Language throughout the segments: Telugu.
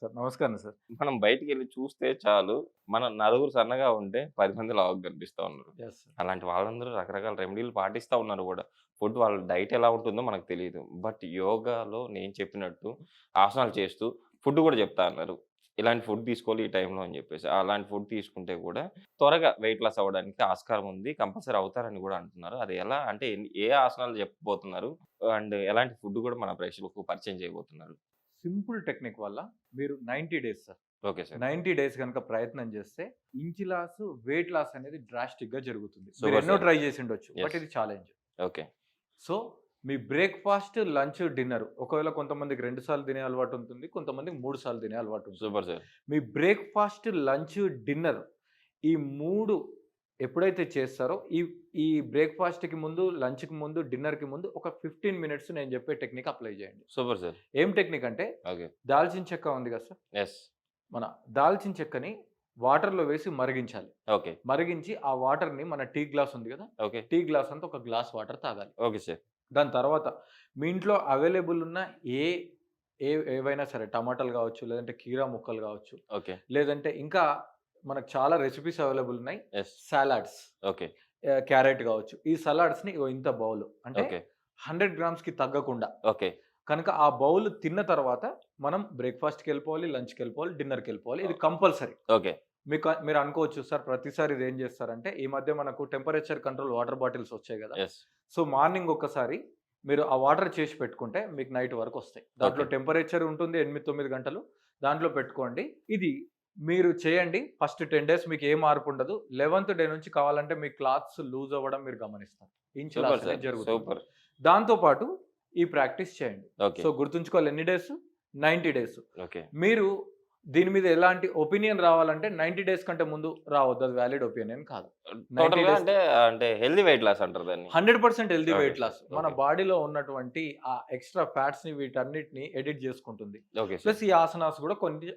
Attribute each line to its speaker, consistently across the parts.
Speaker 1: సార్. నమస్కారం సార్.
Speaker 2: మనం బయటికి వెళ్ళి చూస్తే చాలు మన నలుగురు సన్నగా ఉంటే పది మంది లావుగా కనిపిస్తూ ఉన్నారు. అలాంటి వాళ్ళందరూ రకరకాల రెమెడీలు పాటిస్తూ ఉన్నారు కూడా. ఫుడ్ వాళ్ళ డైట్ ఎలా ఉంటుందో మనకు తెలియదు బట్ యోగాలో నేను చెప్పినట్టు ఆసనాలు చేస్తూ ఫుడ్ కూడా చెప్తా అన్నారు. ఇలాంటి ఫుడ్ తీసుకోవాలి ఈ టైంలో అని చెప్పేసి. అలాంటి ఫుడ్ తీసుకుంటే కూడా త్వరగా వెయిట్ లాస్ అవ్వడానికి ఆస్కారం ఉంది కంపల్సరీ అవుతారని కూడా అంటున్నారు. అది ఎలా అంటే ఏ ఆసనాలు చెప్పబోతున్నారు? అండ్ ఎలాంటి ఫుడ్ కూడా మన ప్రేక్షకులకు పరిచయం చేయబోతున్నారు.
Speaker 1: సింపుల్ టెక్నిక్ వల్ల మీరు ninety days sir.
Speaker 2: Okay sir.
Speaker 1: Ninety days కనుక ప్రయత్నం చేస్తే ఇంచ్ లాస్ వెయిట్ లాస్ అనేది డ్రాస్టిక్గా జరుగుతుంది. మీరు ఎన్నో. ట్రై చేసి ఉండొచ్చు బట్. ఇది ఛాలెంజ్.
Speaker 2: ఓకే.
Speaker 1: సో మీ బ్రేక్ఫాస్ట్ లంచ్ డిన్నర్ ఒకవేళ కొంతమందికి రెండు సార్లు తినే అలవాటు ఉంటుంది కొంతమందికి మూడు సార్లు తినే అలవాటు ఉంటుంది.
Speaker 2: Super sir.
Speaker 1: మీ బ్రేక్ఫాస్ట్ లంచ్ డిన్నర్ ఈ మూడు ఎప్పుడైతే చేస్తారో ఈ ఈ బ్రేక్ఫాస్ట్కి ముందు లంచ్కి ముందు డిన్నర్కి ముందు ఒక ఫిఫ్టీన్ మినిట్స్ నేను చెప్పే టెక్నిక్ అప్లై చేయండి.
Speaker 2: Super sir.
Speaker 1: ఏం టెక్నిక్ అంటే
Speaker 2: ఓకే.
Speaker 1: దాల్చిన చెక్క ఉంది కదా సార్?
Speaker 2: ఎస్.
Speaker 1: మన దాల్చిన చెక్కని వాటర్లో వేసి మరిగించాలి.
Speaker 2: ఓకే.
Speaker 1: మరిగించి ఆ వాటర్ని మన టీ గ్లాస్ ఉంది కదా?
Speaker 2: ఓకే.
Speaker 1: టీ గ్లాస్ అంతా ఒక గ్లాస్ వాటర్ తాగాలి.
Speaker 2: Okay sir.
Speaker 1: దాని తర్వాత మీ ఇంట్లో అవైలబుల్ ఉన్న ఏ ఏ ఏవైనా సరే టమాటాలు కావచ్చు లేదంటే కీరా ముక్కలు కావచ్చు
Speaker 2: ఓకే.
Speaker 1: లేదంటే ఇంకా మనకు చాలా రెసిపీస్ అవైలబుల్ ఉన్నాయి. సాలాడ్స్
Speaker 2: ఓకే
Speaker 1: క్యారెట్ కావచ్చు. ఈ సలాడ్స్ని ఇగో ఇంత బౌల్ అంటే హండ్రెడ్ గ్రామ్స్కి తగ్గకుండా.
Speaker 2: ఓకే
Speaker 1: కనుక ఆ బౌల్ తిన్న తర్వాత మనం బ్రేక్ఫాస్ట్కి వెళ్ళిపోవాలి లంచ్కి వెళ్ళిపోవాలి డిన్నర్కి వెళ్ళిపోవాలి. ఇది కంపల్సరీ
Speaker 2: ఓకే
Speaker 1: మీకు మీరు అనుకోవచ్చు సార్ ప్రతిసారి ఇది ఏం చేస్తారంటే ఈ మధ్య మనకు టెంపరేచర్ కంట్రోల్ వాటర్ బాటిల్స్ వచ్చాయి కదా. సో మార్నింగ్ ఒక్కసారి మీరు ఆ వాటర్ చేసి పెట్టుకుంటే మీకు నైట్ వరకు వస్తాయి. దాంట్లో. టెంపరేచర్ ఉంటుంది ఎనిమిది తొమ్మిది గంటలు. దాంట్లో పెట్టుకోండి. ఇది మీరు చేయండి. ఫస్ట్ టెన్ డేస్ మీకు ఏ మార్పు ఉండదు. లెవెన్త్ డే నుంచి కావాలంటే మీ క్లాత్స్ లూజ్ అవ్వడం మీరు గమనిస్తారు. ఇంచ్ జరుగుతుంది.
Speaker 2: సూపర్.
Speaker 1: దాంతో పాటు ఈ ప్రాక్టీస్ చేయండి. సో గుర్తుంచుకోవాలి ఎన్ని డేస్? Ninety days.
Speaker 2: ఓకే.
Speaker 1: మీరు దీని మీద ఎలాంటి ఒపీనియన్ రావాలంటే నైంటీ డేస్ కంటే ముందు రావద్దు. అది వ్యాలిడ్ ఒపీనియన్ కాదు.
Speaker 2: అంటే అంటే హెల్దీ వెయిట్ లాస్ అంటారు దాన్ని.
Speaker 1: Hundred percent healthy weight loss. మన. బాడీలో ఉన్నటువంటి ఆ ఎక్స్ట్రా ఫ్యాట్స్ని వీటన్నిటిని ఎడిట్ చేసుకుంటుంది. ప్లస్ ఈ ఆసనాస్ కూడా కొన్ని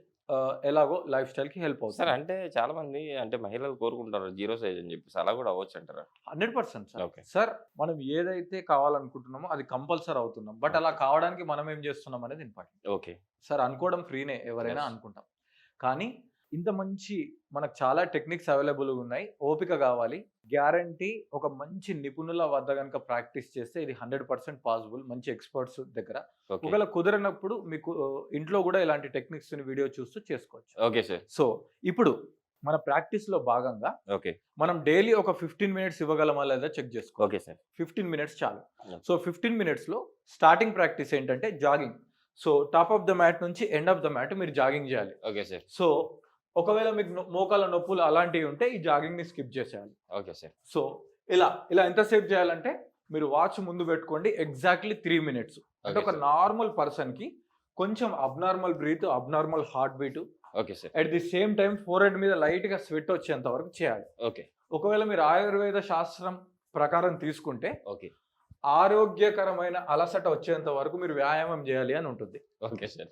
Speaker 1: ఎలాగో లైఫ్ స్టైల్కి హెల్ప్
Speaker 2: సార్
Speaker 1: అవుతుంది.
Speaker 2: అంటే చాలా మంది అంటే మహిళలు కోరుకుంటారు జీరో సైజ్ అని చెప్పేసి అలా కూడా అవ్వచ్చు అంటారా?
Speaker 1: Hundred percent sir.
Speaker 2: Okay.
Speaker 1: Sir మనం ఏదైతే కావాలనుకుంటున్నామో అది కంపల్సరీ అవుతున్నాం. బట్ అలా కావడానికి మనం ఏం చేస్తున్నాం అనేది ఇంపార్టెంట్.
Speaker 2: ఓకే.
Speaker 1: సార్ అనుకోవడం ఫ్రీనే ఎవరైనా. అనుకుంటాం. కానీ ఇంత మంచి మనకు చాలా టెక్నిక్స్ అవైలబుల్ ఉన్నాయి. ఓపిక కావాలి. గ్యారంటీ ఒక మంచి నిపుణుల వద్ద కనుక ప్రాక్టీస్ చేస్తే ఇది హండ్రెడ్ పర్సెంట్ పాసిబుల్ మంచి ఎక్స్పర్ట్స్ దగ్గర. ఒకవేళ కుదరనప్పుడు మీకు ఇంట్లో కూడా ఇలాంటి టెక్నిక్స్ వీడియో చూస్తూ చేసుకోవచ్చు.
Speaker 2: Okay sir.
Speaker 1: సో ఇప్పుడు మన ప్రాక్టీస్లో భాగంగా
Speaker 2: ఓకే.
Speaker 1: మనం డైలీ ఒక ఫిఫ్టీన్ మినిట్స్ ఇవ్వగలమా లేదా చెక్ చేసుకో
Speaker 2: ఓకే సార్.
Speaker 1: ఫిఫ్టీన్ మినిట్స్ చాలు. సో ఫిఫ్టీన్ మినిట్స్లో స్టార్టింగ్ ప్రాక్టీస్ ఏంటంటే jogging. So top of the mat నుంచి ఎండ్ ఆఫ్ ద మ్యాట్ మీరు జాగింగ్ చేయాలి.
Speaker 2: Okay sir.
Speaker 1: సో ఒకవేళ మీకు మోకాళ్ళ నొప్పులు అలాంటివి ఉంటే ఈ జాగింగ్ని స్కిప్ చేసేయాలి.
Speaker 2: Okay sir.
Speaker 1: సో ఇలా ఇలా ఎంతసేపు చేయాలంటే మీరు వాచ్ ముందు పెట్టుకోండి ఎగ్జాక్ట్లీ త్రీ మినిట్స్. అంటే ఒక నార్మల్ పర్సన్కి కొంచెం abnormal breath abnormal heartbeat
Speaker 2: okay sir.
Speaker 1: At the same time forehead మీద లైట్గా స్వెట్ వచ్చేంత వరకు చేయాలి.
Speaker 2: ఓకే.
Speaker 1: ఒకవేళ మీరు ఆయుర్వేద శాస్త్రం ప్రకారం తీసుకుంటే
Speaker 2: ఓకే.
Speaker 1: ఆరోగ్యకరమైన అలసట వచ్చేంత వరకు మీరు వ్యాయామం చేయాలి అని ఉంటుంది.
Speaker 2: Okay sir.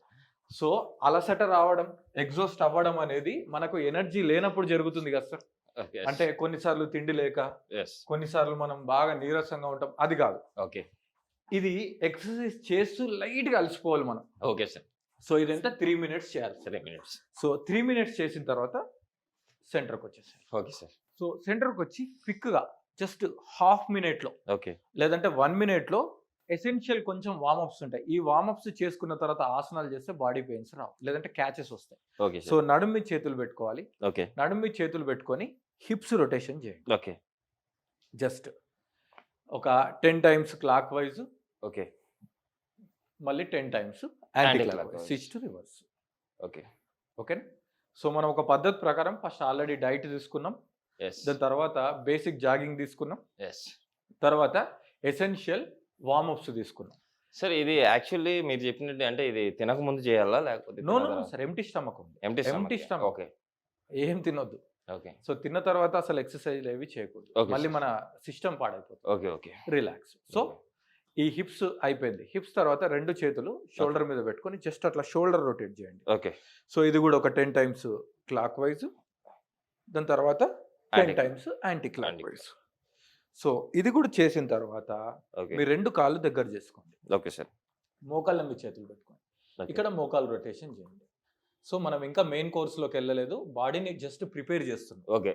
Speaker 1: సో అలసట రావడం ఎగ్జాస్ట్ అవ్వడం అనేది మనకు ఎనర్జీ లేనప్పుడు జరుగుతుంది కదా సార్
Speaker 2: ఓకే
Speaker 1: అంటే కొన్నిసార్లు తిండి లేక కొన్నిసార్లు మనం బాగా నీరసంగా ఉంటాం అది కాదు.
Speaker 2: ఓకే
Speaker 1: ఇది ఎక్సర్సైజ్ చేస్తూ లైట్గా అలసిపోవాలి మనం.
Speaker 2: ఓకే సార్
Speaker 1: సో ఇదంతా త్రీ మినిట్స్ చేయాలి
Speaker 2: three minutes
Speaker 1: so three minutes చేసిన తర్వాత సెంటర్కి వచ్చేసారి
Speaker 2: ఓకే సార్
Speaker 1: సో సెంటర్కి వచ్చి క్విక్గా జస్ట్ హాఫ్ మినిట్లో
Speaker 2: ఓకే
Speaker 1: లేదంటే వన్ మినిట్లో ఎసెన్షియల్ కొంచెం వార్మప్స్ ఉంటాయి. ఈ వార్మప్స్ చేసుకున్న తర్వాత ఆసనాలు చేస్తే బాడీ పెయిన్స్ రావు. లేదంటే క్యాచెస్ వస్తాయి.
Speaker 2: ఓకే
Speaker 1: సో నడుము మీద చేతులు పెట్టుకోవాలి.
Speaker 2: ఓకే.
Speaker 1: నడుము మీద చేతులు పెట్టుకొని హిప్స్ రొటేషన్ చేయండి.
Speaker 2: ఓకే.
Speaker 1: జస్ట్ ఒక ten times clock wise
Speaker 2: okay.
Speaker 1: మళ్ళీ ten times anti clock. Switch to reverse
Speaker 2: okay.
Speaker 1: Okay so మనం ఒక పద్ధతి ప్రకారం ఫస్ట్ ఆల్రెడీ డైట్ తీసుకున్నాం. దాని తర్వాత బేసిక్ జాగింగ్ తీసుకున్నాం. తర్వాత ఎసెన్షియల్ వార్మప్స్ తీసుకున్నాం.
Speaker 2: సార్ ఇది యాక్చువల్లీ మీరు చెప్పినట్టు అంటే ఇది తినక ముందు చేయాలా? లేకపోతే
Speaker 1: no no sir empty stomach ఉంది.
Speaker 2: Empty
Speaker 1: empty stomach.
Speaker 2: ఓకే
Speaker 1: ఏం తినొద్దు.
Speaker 2: ఓకే
Speaker 1: సో తిన్న తర్వాత అసలు ఎక్సర్సైజ్ ఏవి చేయకూడదు. మళ్ళీ. మన సిస్టమ్ పాడైపోతుంది.
Speaker 2: ఓకే ఓకే
Speaker 1: రిలాక్స్ సో ఈ హిప్స్ అయిపోయింది. హిప్స్ తర్వాత రెండు చేతులు షోల్డర్ మీద పెట్టుకొని జస్ట్ అట్లా షోల్డర్ రొటేట్ చేయండి.
Speaker 2: ఓకే
Speaker 1: సో ఇది కూడా ఒక టెన్ టైమ్స్ క్లాక్ వైజ్ దాని తర్వాత ten times anti clock. Wise so ఇది కూడా చేసిన తర్వాత మీ రెండు కాళ్ళు దగ్గర చేసుకోండి.
Speaker 2: Okay sir.
Speaker 1: మోకాళ్ళ మీ చేతులు పెట్టుకోండి. ఇక్కడ మోకాలు రొటేషన్ చేయండి. సో మనం ఇంకా మెయిన్ కోర్స్లోకి వెళ్ళలేదు. బాడీని జస్ట్ ప్రిపేర్ చేస్తున్నాం.
Speaker 2: ఓకే.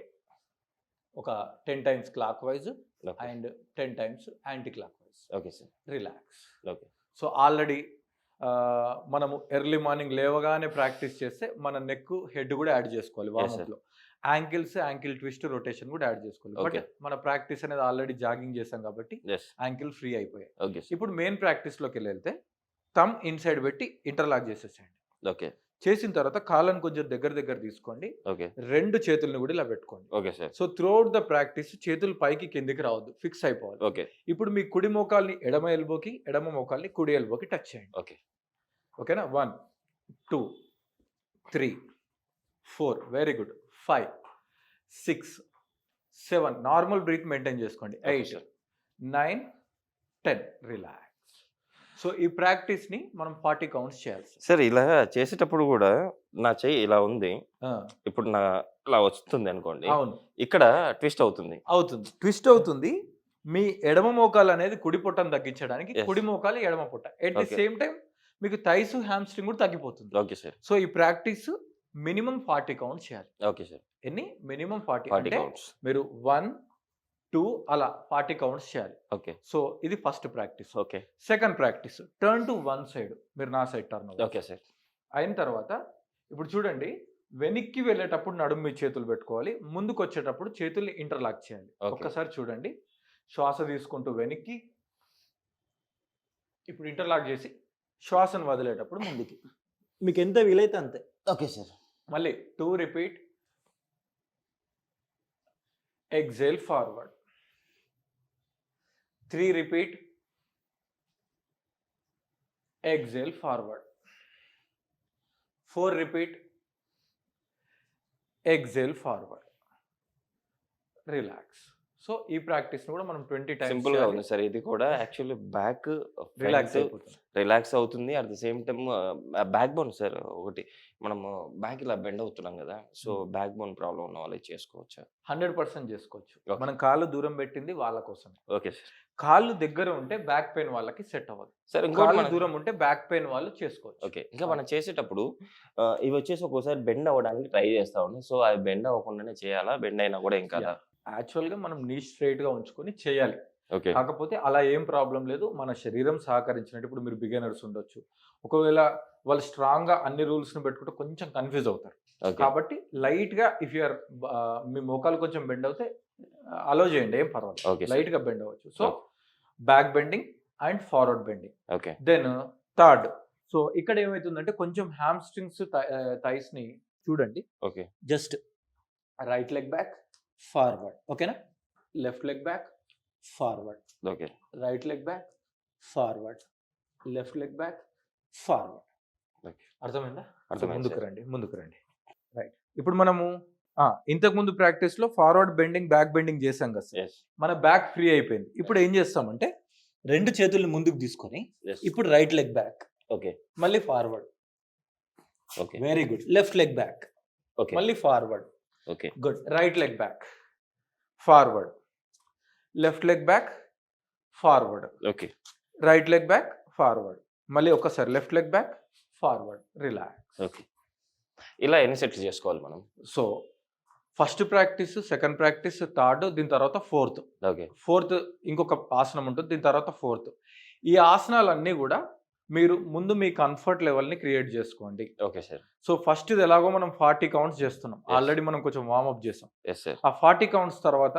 Speaker 1: ఒక ten times clockwise and ten times anticlockwise.
Speaker 2: Okay sir.
Speaker 1: Relax.
Speaker 2: Okay.
Speaker 1: So already మనము ఎర్లీ మార్నింగ్ లేవగానే ప్రాక్టీస్ చేస్తే మన నెక్ హెడ్ కూడా యాడ్ చేసుకోవాలి. వార్మప్లో యాంకిల్స్ యాంకిల్ ట్విస్ట్ రొటేషన్ కూడా యాడ్ చేసుకోవాలి. బట్. మన ప్రాక్టీస్ అనేది ఆల్రెడీ జాగింగ్ చేసాం కాబట్టి యాంకిల్ ఫ్రీ అయిపోయాయి. ఇప్పుడు మెయిన్ ప్రాక్టీస్లోకి వెళ్ళి వెళ్తే థమ్ ఇన్సైడ్ పెట్టి ఇంటర్లాక్ చేసేసేయండి.
Speaker 2: ఓకే
Speaker 1: చేసిన తర్వాత కాళ్ళను కొంచెం దగ్గర దగ్గర తీసుకోండి.
Speaker 2: ఓకే.
Speaker 1: రెండు చేతులను కూడా ఇలా పెట్టుకోండి.
Speaker 2: Okay sir.
Speaker 1: So throughout the practice చేతులు పైకి కిందికి రావద్దు. ఫిక్స్ అయిపోవాలి.
Speaker 2: ఓకే.
Speaker 1: ఇప్పుడు మీ కుడి మోకాల్ని ఎడమ ఎల్బోకి ఎడమ మోకాల్ని కుడి ఎల్బోకి టచ్ చేయండి.
Speaker 2: ఓకే.
Speaker 1: ఓకేనా? One two three four very good five six seven normal breath maintain చేసుకోండి. Eight. Nine ten relax so ఈ ప్రాక్టీస్ని మనం ఫార్టీ కౌంట్స్ చేయాలి.
Speaker 2: సార్. ఇలా చేసేటప్పుడు కూడా నా చెయ్యి ఇలా ఉంది. ఇప్పుడు నా ఇలా వస్తుంది అనుకోండి.
Speaker 1: అవును.
Speaker 2: ఇక్కడ ట్విస్ట్ అవుతుంది.
Speaker 1: అవుతుంది. ట్విస్ట్ అవుతుంది. మీ ఎడమ మోకాలు అనేది కుడి పొట్టను తగ్గించడానికి. కుడి మోకాలు ఎడమ పొట్ట. At the. సేమ్ టైం మీకు థైస్ హ్యామ్స్ట్రింగ్ కూడా తగ్గిపోతుంది.
Speaker 2: ఓకే సార్
Speaker 1: సో ఈ ప్రాక్టీస్ మినిమం ఫార్టీ కౌంట్ చేయాలి.
Speaker 2: ఓకే సార్
Speaker 1: ఎన్ని? Minimum forty.
Speaker 2: ఫార్టీ
Speaker 1: అంటే
Speaker 2: కౌంట్స్.
Speaker 1: మీరు వన్ టూ అలా ఫార్టీ కౌంట్స్ చేయాలి.
Speaker 2: ఓకే.
Speaker 1: సో ఇది first practice.
Speaker 2: Okay.
Speaker 1: Second practice. Turn to one side. మీరు నా సైడ్ టర్న్
Speaker 2: ఓకే సార్.
Speaker 1: అయిన తర్వాత ఇప్పుడు చూడండి వెనక్కి వెళ్ళేటప్పుడు నడుము మీ చేతులు పెట్టుకోవాలి. ముందుకు వచ్చేటప్పుడు చేతుల్ని ఇంటర్లాక్ చేయాలి
Speaker 2: Okay.
Speaker 1: ఒక్కసారి చూడండి. శ్వాస తీసుకుంటూ వెనక్కి. ఇప్పుడు ఇంటర్లాక్ చేసి శ్వాసను వదిలేటప్పుడు ముందుకి. మీకు ఎంత వీలైతే అంతే.
Speaker 2: Okay sir.
Speaker 1: మళ్ళీ two repeat. Exhale forward. Three repeat exhale forward four repeat exhale forward relax so ఈ ప్రాక్టీస్ కూడా మనం ట్వంటీ
Speaker 2: సింపుల్గా ఉంది సార్. ఇది కూడా యాక్చువల్లీ బ్యాక్
Speaker 1: రిలాక్స్
Speaker 2: రిలాక్స్ అవుతుంది. At the same time backbone sir ఒకటి. మనము బ్యాక్ ఇలా బెండ్ అవుతున్నాం కదా. సో. బ్యాక్ బోన్ ప్రాబ్లం ఉన్న వాళ్ళు చేసుకోవచ్చా?
Speaker 1: హండ్రెడ్ పర్సెంట్ చేసుకోవచ్చు. మనం కాళ్ళు దూరం పెట్టింది వాళ్ళ కోసం
Speaker 2: ఓకే సార్
Speaker 1: కాళ్ళు దగ్గర ఉంటే బ్యాక్ పెయిన్ వాళ్ళకి సెట్ అవ్వదు.
Speaker 2: సార్ ఇంకోటి
Speaker 1: దూరం ఉంటే బ్యాక్ పెయిన్ వాళ్ళు చేసుకోవచ్చు.
Speaker 2: ఓకే. ఇంకా మనం చేసేటప్పుడు ఇవి వచ్చేసి ఒక్కోసారి బెండ్ అవ్వడానికి ట్రై చేస్తా ఉన్నాం. సో అవి బెండ్ అవ్వకుండానే చేయాలా? బెండ్ అయినా కూడా ఇంకా
Speaker 1: Yeah. యాక్చువల్గా మనం నీ స్ట్రైట్గా ఉంచుకొని చేయాలి.
Speaker 2: ఓకే.
Speaker 1: కాకపోతే అలా ఏం ప్రాబ్లం లేదు. మన శరీరం సహకరించినట్టు ఇప్పుడు మీరు బిగినర్స్ ఉండొచ్చు. ఒకవేళ వాళ్ళు స్ట్రాంగ్గా అన్ని రూల్స్ని పెట్టుకుంటే కొంచెం కన్ఫ్యూజ్ అవుతారు. కాబట్టి లైట్గా ఇఫ్ యూఆర్ మీ మోకాలు కొంచెం బెండ్ అవుతే అలో చేయండి ఏం పర్వాలేదు.
Speaker 2: ఓకే
Speaker 1: లైట్గా బెండ్ అవ్వచ్చు. So. Back bending and forward bending
Speaker 2: okay
Speaker 1: then third so ఇక్కడ ఏమవుతుందంటే కొంచెం హ్యామ్ స్ట్రింగ్స్ థైస్ని చూడండి.
Speaker 2: Okay
Speaker 1: just right leg back forward ఓకేనా left leg back forward
Speaker 2: okay
Speaker 1: right leg back forward left leg back forward అర్థమైందా?
Speaker 2: అర్థమైంది
Speaker 1: ముందుకు. రండి ముందుకు రండి. రైట్ ఇప్పుడు మనము ఇంతకు ముందు ప్రాక్టీస్లో ఫార్వర్డ్ బెండింగ్ బ్యాక్ బెండింగ్ చేసాం కదా సార్. మన బ్యాక్ ఫ్రీ అయిపోయింది. ఇప్పుడు ఏం చేస్తామంటే రెండు చేతుల్ని ముందుకు తీసుకొని ఇప్పుడు రైట్ లెగ్ బ్యాక్
Speaker 2: ఓకే
Speaker 1: మళ్ళీ forward
Speaker 2: okay
Speaker 1: very good left leg back
Speaker 2: okay
Speaker 1: మళ్ళీ forward
Speaker 2: okay
Speaker 1: good right leg back forward left leg back forward
Speaker 2: okay
Speaker 1: right leg back forward మళ్ళీ ఒక్కసారి left leg back forward relax
Speaker 2: okay ఇలా ఎన్ని సెట్స్ చేసుకోవాలి మనం?
Speaker 1: So first practice second practice third దీని తర్వాత ఫోర్త్.
Speaker 2: ఓకే.
Speaker 1: ఫోర్త్ ఇంకొక ఆసనం ఉంటుంది దీని తర్వాత ఫోర్త్. ఈ ఆసనాలన్నీ కూడా మీరు ముందు మీ కంఫర్ట్ లెవెల్ని క్రియేట్ చేసుకోండి.
Speaker 2: Okay sir.
Speaker 1: సో ఫస్ట్ ఇది ఎలాగో మనం ఫార్టీ కౌంట్స్ చేస్తున్నాం. ఆల్రెడీ మనం కొంచెం వార్మప్ చేసాం. ఆ ఫార్టీ కౌంట్స్ తర్వాత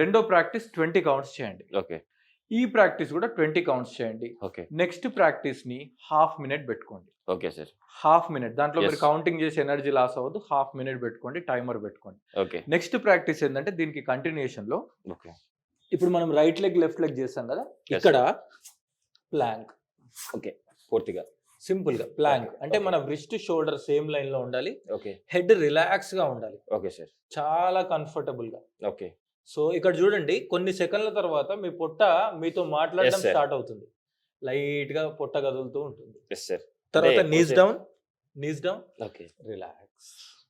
Speaker 1: రెండో ప్రాక్టీస్ ట్వంటీ కౌంట్స్ చేయండి.
Speaker 2: ఓకే.
Speaker 1: ఈ ప్రాక్టీస్ కూడా ట్వంటీ కౌంట్స్ చేయండి.
Speaker 2: ఓకే.
Speaker 1: నెక్స్ట్ ప్రాక్టీస్ని హాఫ్ మినిట్ పెట్టుకోండి.
Speaker 2: Okay sir.
Speaker 1: Half minute. దాంట్లో మీరు. కౌంటింగ్ చేసి ఎనర్జీ లాస్ అవ్వదు హాఫ్ మినిట్ పెట్టుకోండి టైమర్ పెట్టుకోండి.
Speaker 2: ఓకే.
Speaker 1: నెక్స్ట్ ప్రాక్టీస్ ఏంటంటే దీనికి కంటిన్యూషన్లో
Speaker 2: ఓకే.
Speaker 1: ఇప్పుడు మనం రైట్ లెగ్ లెఫ్ట్ లెగ్ చేసాం కదా. ఇక్కడ ప్లాంక్.
Speaker 2: ఓకే. పూర్తిగా.
Speaker 1: సింపుల్గా ప్లాంక్ అంటే. మన రిస్ట్ షోల్డర్ సేమ్ లైన్లో ఉండాలి.
Speaker 2: ఓకే.
Speaker 1: హెడ్ రిలాక్స్గా ఉండాలి.
Speaker 2: Okay sir.
Speaker 1: చాలా కంఫర్టబుల్గా
Speaker 2: ఓకే.
Speaker 1: సో ఇక్కడ చూడండి కొన్ని సెకండ్ల తర్వాత మీ పొట్ట మీతో మాట్లాడడం
Speaker 2: Yes, sir.
Speaker 1: స్టార్ట్ అవుతుంది. లైట్గా పొట్ట కదులుతూ ఉంటుంది.
Speaker 2: ఎస్ సార్
Speaker 1: తర్వాత
Speaker 2: అదే,
Speaker 1: నీస్
Speaker 2: కొంచెం-
Speaker 1: down knees down
Speaker 2: okay.
Speaker 1: Relax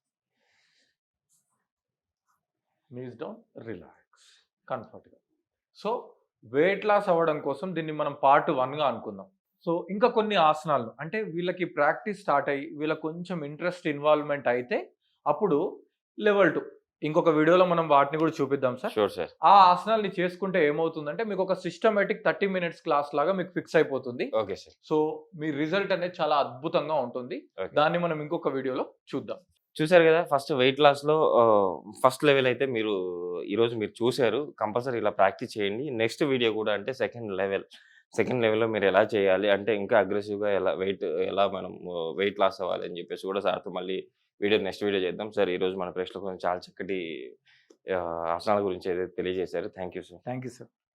Speaker 1: knees down relax కంఫర్ట్గా సో వెయిట్ లాస్ అవ్వడం కోసం దీన్ని మనం పార్ట్ వన్గా అనుకుందాం. సో ఇంకా కొన్ని ఆసనాలు. అంటే వీళ్ళకి ప్రాక్టీస్ స్టార్ట్ అయ్యి వీళ్ళకి కొంచెం ఇంట్రెస్ట్ ఇన్వాల్వ్మెంట్ అయితే అప్పుడు లెవెల్ టూ ఇంకొక వీడియోలో మనం వాటిని కూడా చూపిద్దాం సార్.
Speaker 2: షూర్ సార్
Speaker 1: ఆ ఆసనాల్ని చేసుకుంటే ఏమవుతుందంటే మీకు ఒక సిస్టమేటిక్ థర్టీ మినిట్స్ క్లాస్ లాగా మీకు ఫిక్స్ అయిపోతుంది.
Speaker 2: ఓకే సార్
Speaker 1: సో మీ రిజల్ట్ అనేది చాలా అద్భుతంగా ఉంటుంది. దాన్ని మనం ఇంకొక వీడియోలో చూద్దాం.
Speaker 2: చూశారు కదా ఫస్ట్ వెయిట్ లాస్లో ఫస్ట్ లెవెల్ అయితే మీరు ఈరోజు మీరు చూశారు. కంపల్సరీ ఇలా ప్రాక్టీస్ చేయండి. నెక్స్ట్ వీడియో కూడా అంటే సెకండ్ లెవెల్ సెకండ్ లెవెల్లో మీరు ఎలా చేయాలి? అంటే ఇంకా అగ్రెసివ్గా ఎలా వెయిట్ ఎలా మనం వెయిట్ లాస్ అవ్వాలి అని చెప్పేసి కూడా సార్తో మళ్ళీ వీడియో నెక్స్ట్ వీడియో చేద్దాం. సార్ ఈరోజు మన ప్రేక్షకులకు చాలా చక్కటి ఆసనాల గురించి ఏదైతే తెలియజేశారు. Thank you sir.
Speaker 1: Thank you sir.